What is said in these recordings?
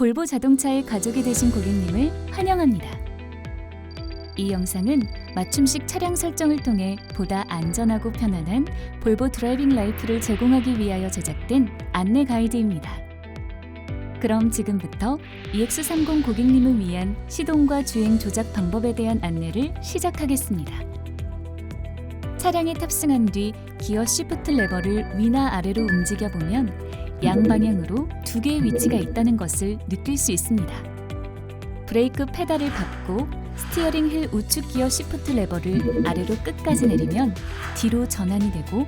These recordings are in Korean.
볼보 자동차의 가족이 되신 고객님을 환영합니다. 이 영상은 맞춤식 차량 설정을 통해 보다 안전하고 편안한 볼보 드라이빙 라이프를 제공하기 위하여 제작된 안내 가이드입니다. 그럼 지금부터 EX30 고객님을 위한 시동과 주행 조작 방법에 대한 안내를 시작하겠습니다. 차량에 탑승한 뒤 기어 시프트 레버를 위나 아래로 움직여 보면 양방향으로 두 개의 위치가 있다는 것을 느낄 수 있습니다. 브레이크 페달을 밟고 스티어링 휠 우측 기어 시프트 레버를 아래로 끝까지 내리면 뒤로 전환이 되고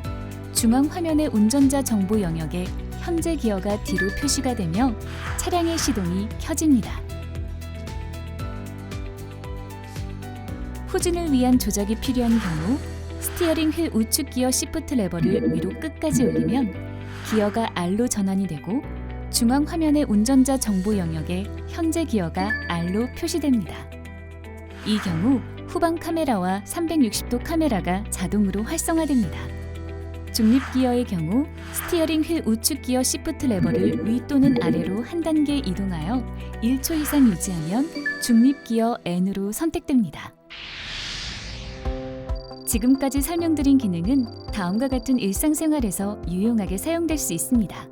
중앙 화면의 운전자 정보 영역에 현재 기어가 뒤로 표시가 되며 차량의 시동이 켜집니다. 후진을 위한 조작이 필요한 경우 스티어링 휠 우측 기어 시프트 레버를 위로 끝까지 올리면 기어가 R로 전환이 되고 중앙 화면의 운전자 정보 영역에 현재 기어가 R로 표시됩니다. 이 경우 후방 카메라와 360도 카메라가 자동으로 활성화됩니다. 중립 기어의 경우 스티어링 휠 우측 기어 시프트 레버를 위 또는 아래로 한 단계 이동하여 1초 이상 유지하면 중립 기어 N으로 선택됩니다. 지금까지 설명드린 기능은 다음과 같은 일상생활에서 유용하게 사용될 수 있습니다.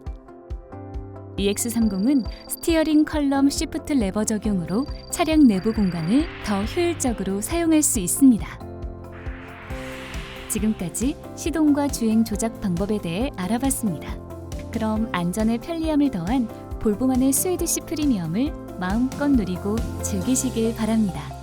EX30은 스티어링 컬럼 시프트 레버 적용으로 차량 내부 공간을 더 효율적으로 사용할 수 있습니다. 지금까지 시동과 주행 조작 방법에 대해 알아봤습니다. 그럼 안전에 편리함을 더한 볼보만의 스웨디시 프리미엄을 마음껏 누리고 즐기시길 바랍니다.